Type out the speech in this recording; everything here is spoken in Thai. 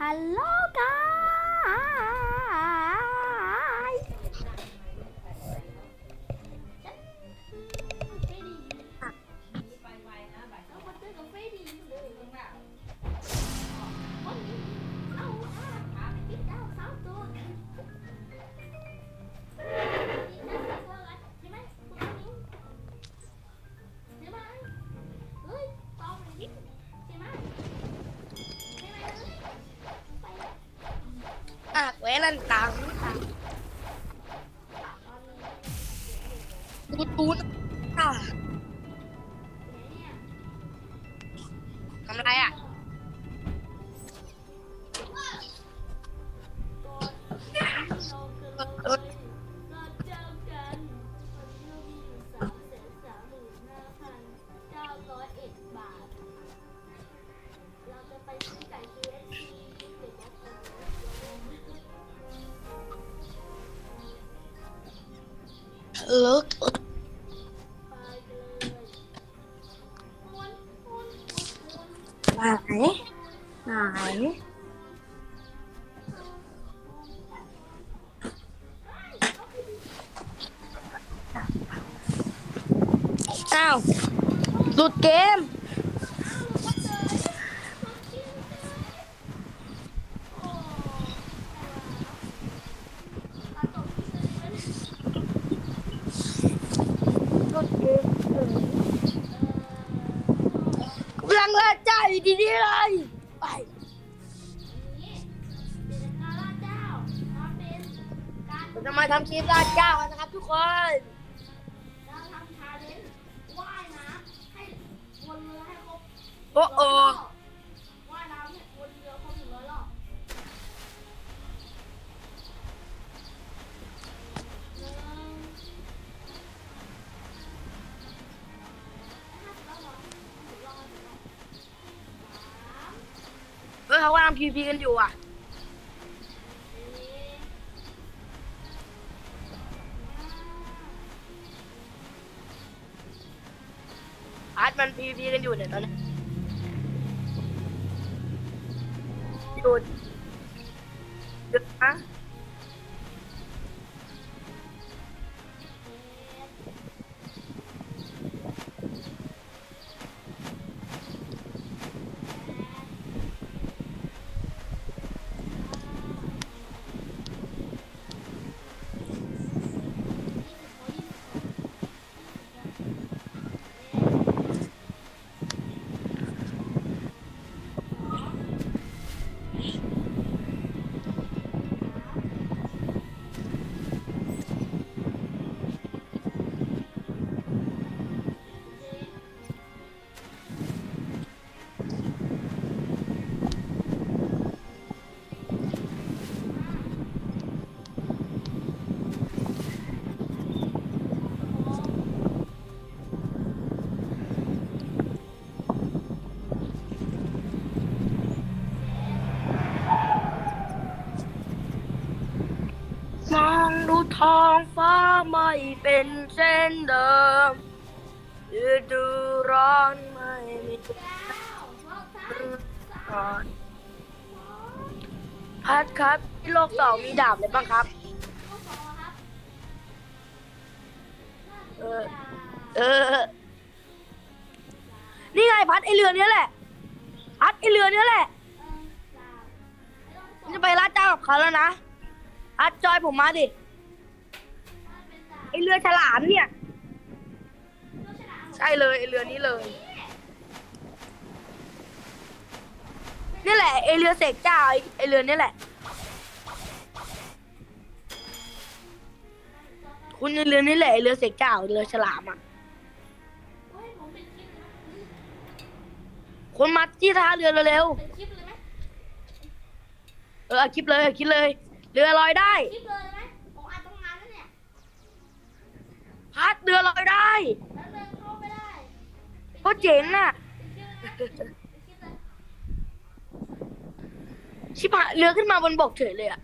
ฮัล โหลกายอะเว้นันตังตูดตูดอะ เลิกไปเลยม้วนม้วนม้วน ไหนไหนอ้าวหลุดเกม หลุดเกม กำลังละใจดีๆเลยไปเราจะมาทำคลิปลาดเจ้ากันนะครับ ทุกคนโอ้โอ เขากำลังพีพีกันอยู่อะ อาร์ตมันพีพีกันอยู่เนี่ยตอนนี้หยุดหยุดนะ มองดูท้องฟ้าไม่เป็นเส้นเดิมฤดูร้อนไม่มีจุดเก้าลอบซ้ายร้อนพัดครับที่โลกสองมีดาบอะไรบ้างครับ เออ เออ นี่ไงพัดไอเรือเนี้ยแหละ พัดไอเรือเนี้ยแหละเออสาจะไปลาดเจ้ากับเขาแล้วนะ พัดจอยผมมาดิถ้าเป็นสามไอเรือฉลามเนี่ยก็ชนะใช่เลยไอเรือนี้เลย นี่แหละไอเรือเสกเจ้าไอ้ไอเรือนี่แหละ คุณไอเรือนี่แหละไอเรือเสกเจ้าไอ้เรือฉลามอะเฮ้ยผมเป็นคลิปเลยนะคุณมาที่ท่าเรือเร็วเป็นคลิปเลยไหม ๆเออเอาคลิปเลยเอาคลิปเลย เรือลอยได้คลิปเลยไหมผมอ่านต้องงานแล้วเนี่ยพัดเรือลอยได้ แล้วเดินเข้าไม่ได้ก็เจ๋งอะเป็นคลิปเลยนะเป็นคลิปเลยชิบหายเรือขึ้นมาบนบกเฉยเลยอะ